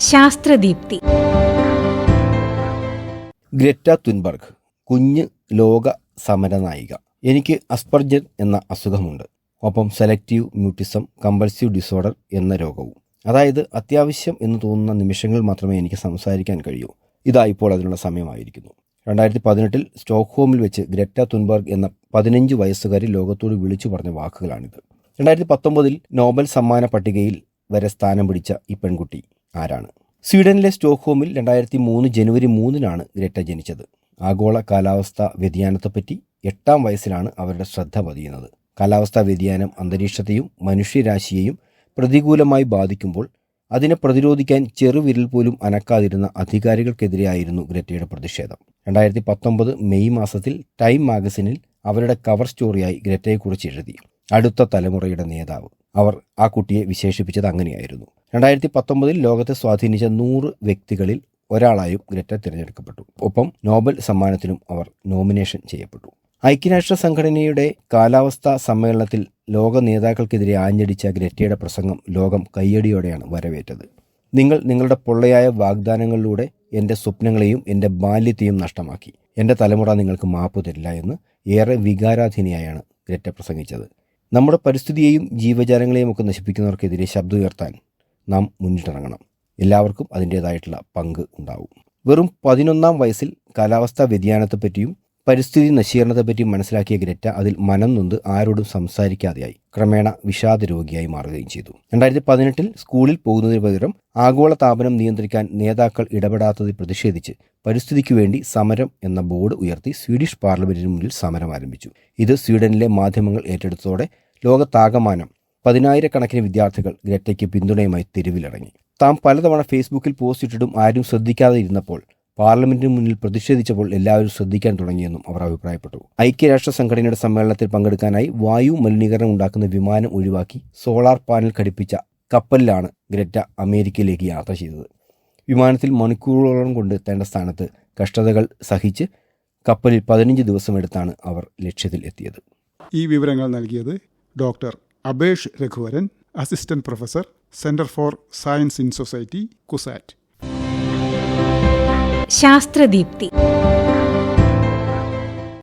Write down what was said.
ശാസ്ത്രദീപ്തി. Greta Thunberg കുഞ്ഞ് ലോക സമരനായിക എനിക്ക് അസ്പർജൻ എന്ന അസുഖമുണ്ട്. ഒപ്പം സെലക്റ്റീവ് മ്യൂട്ടിസം കമ്പൾസീവ് ഡിസോർഡർ എന്ന രോഗവും. അതായത് അത്യാവശ്യം എന്ന് തോന്നുന്ന നിമിഷങ്ങൾ മാത്രമേ എനിക്ക് സംസാരിക്കാൻ കഴിയൂ. ഇതാ ഇപ്പോൾ അതിനുള്ള സമയമായിരിക്കുന്നു. രണ്ടായിരത്തി പതിനെട്ടിൽ സ്റ്റോക്ക്ഹോമിൽ വെച്ച് ഗ്രെറ്റ തുൻബർഗ് എന്ന പതിനഞ്ച് വയസ്സുകാരി ലോകത്തോട് വിളിച്ചു പറഞ്ഞ വാക്കുകളാണിത്. രണ്ടായിരത്തി പത്തൊമ്പതിൽ നോബൽ സമ്മാന പട്ടികയിൽ വരെ സ്ഥാനം പിടിച്ച ഈ പെൺകുട്ടി. ആരാണ്? സ്വീഡനിലെ സ്റ്റോക്ക്ഹോമിൽ രണ്ടായിരത്തി മൂന്ന് ജനുവരി മൂന്നിനാണ് ഗ്രെറ്റ ജനിച്ചത്. ആഗോള കാലാവസ്ഥാ വ്യതിയാനത്തെപ്പറ്റി എട്ടാം വയസ്സിലാണ് അവരുടെ ശ്രദ്ധ പതിയുന്നത്. കാലാവസ്ഥാ വ്യതിയാനം അന്തരീക്ഷത്തെയും മനുഷ്യരാശിയെയും പ്രതികൂലമായി ബാധിക്കുമ്പോൾ അതിനെ പ്രതിരോധിക്കാൻ ചെറുവിരൽ പോലും അനക്കാതിരുന്ന അധികാരികൾക്കെതിരെയായിരുന്നു ഗ്രെറ്റയുടെ പ്രതിഷേധം. രണ്ടായിരത്തി പത്തൊമ്പത് മെയ് മാസത്തിൽ ടൈം മാഗസിനിൽ അവരുടെ കവർ സ്റ്റോറിയായി ഗ്രെറ്റയെക്കുറിച്ച് എഴുതി. അടുത്ത തലമുറയുടെ നേതാവ്. അവർ ആ കുട്ടിയെ വിശേഷിപ്പിച്ചത് അങ്ങനെയായിരുന്നു. രണ്ടായിരത്തി പത്തൊമ്പതിൽ ലോകത്തെ സ്വാധീനിച്ച നൂറ് വ്യക്തികളിൽ ഒരാളായും ഗ്രറ്റ തിരഞ്ഞെടുക്കപ്പെട്ടു. ഒപ്പം നോബൽ സമ്മാനത്തിനും അവർ നോമിനേഷൻ ചെയ്യപ്പെട്ടു. ഐക്യരാഷ്ട്ര സംഘടനയുടെ കാലാവസ്ഥാ സമ്മേളനത്തിൽ ലോക നേതാക്കൾക്കെതിരെ ആഞ്ഞടിച്ച ഗ്രറ്റയുടെ പ്രസംഗം ലോകം കയ്യടിയോടെയാണ് വരവേറ്റത്. നിങ്ങൾ നിങ്ങളുടെ പൊള്ളയായ വാഗ്ദാനങ്ങളിലൂടെ എന്റെ സ്വപ്നങ്ങളെയും എന്റെ ബാല്യത്തെയും നഷ്ടമാക്കി. എന്റെ തലമുറ നിങ്ങൾക്ക് മാപ്പ് തരില്ല എന്ന് ഏറെ വികാരാധീനയായാണ് ഗ്രറ്റ പ്രസംഗിച്ചത്. നമ്മുടെ പരിസ്ഥിതിയെയും ജീവജാലങ്ങളെയും ഒക്കെ നശിപ്പിക്കുന്നവർക്കെതിരെ ശബ്ദം ഉയർത്താൻ നാം മുന്നിട്ടിറങ്ങണം എല്ലാവർക്കും അതിന്റേതായിട്ടുള്ള പങ്ക് ഉണ്ടാവും. വെറും പതിനൊന്നാം വയസ്സിൽ കാലാവസ്ഥാ വ്യതിയാനത്തെപ്പറ്റിയും പരിസ്ഥിതി നശീകരണത്തെപ്പറ്റിയും മനസ്സിലാക്കിയ ഗ്രറ്റ അതിൽ മനം നൊന്ത് ആരോടും സംസാരിക്കാതെയായി ക്രമേണ വിഷാദ രോഗിയായി മാറുകയും ചെയ്തു. രണ്ടായിരത്തി പതിനെട്ടിൽ സ്കൂളിൽ പോകുന്നതിന് പകരം ആഗോള താപനം നിയന്ത്രിക്കാൻ നേതാക്കൾ ഇടപെടാത്തതിൽ പ്രതിഷേധിച്ച് പരിസ്ഥിതിക്ക് വേണ്ടി സമരം എന്ന ബോർഡ് ഉയർത്തി സ്വീഡിഷ് പാർലമെന്റിന് മുന്നിൽ സമരം ആരംഭിച്ചു. ഇത് സ്വീഡനിലെ മാധ്യമങ്ങൾ ഏറ്റെടുത്തതോടെ ലോകത്താകമാനം പതിനായിരക്കണക്കിന് വിദ്യാർത്ഥികൾ ഗ്രറ്റയ്ക്ക് പിന്തുണയുമായി തെരുവിലിറങ്ങി. താൻ പലതവണ ഫേസ്ബുക്കിൽ പോസ്റ്റ് ഇട്ടിട്ടും ആരും ശ്രദ്ധിക്കാതെ ഇരുന്നപ്പോൾ പാർലമെന്റിന് മുന്നിൽ പ്രതിഷേധിച്ചപ്പോൾ എല്ലാവരും ശ്രദ്ധിക്കാൻ തുടങ്ങിയെന്നും അവർ അഭിപ്രായപ്പെട്ടു. ഐക്യരാഷ്ട്ര സംഘടനയുടെ സമ്മേളനത്തിൽ പങ്കെടുക്കാനായി വായു മലിനീകരണം ഉണ്ടാക്കുന്ന വിമാനം ഒഴിവാക്കി സോളാർ പാനൽ ഘടിപ്പിച്ച കപ്പലിലാണ് ഗ്രറ്റ അമേരിക്കയിലേക്ക് യാത്ര ചെയ്തത്. വിമാനത്തിൽ മണിക്കൂറുകളോളം കൊണ്ട് എത്തേണ്ട സ്ഥാനത്ത് കഷ്ടതകൾ സഹിച്ച് കപ്പലിൽ പതിനഞ്ച് ദിവസമെടുത്താണ് അവർ ലക്ഷ്യത്തിൽ എത്തിയത്. ഈ വിവരങ്ങൾ നൽകിയത് doctor Abhesh Raghuvaran assistant professor centre for science in society CUSAT. Sasthradeepthi.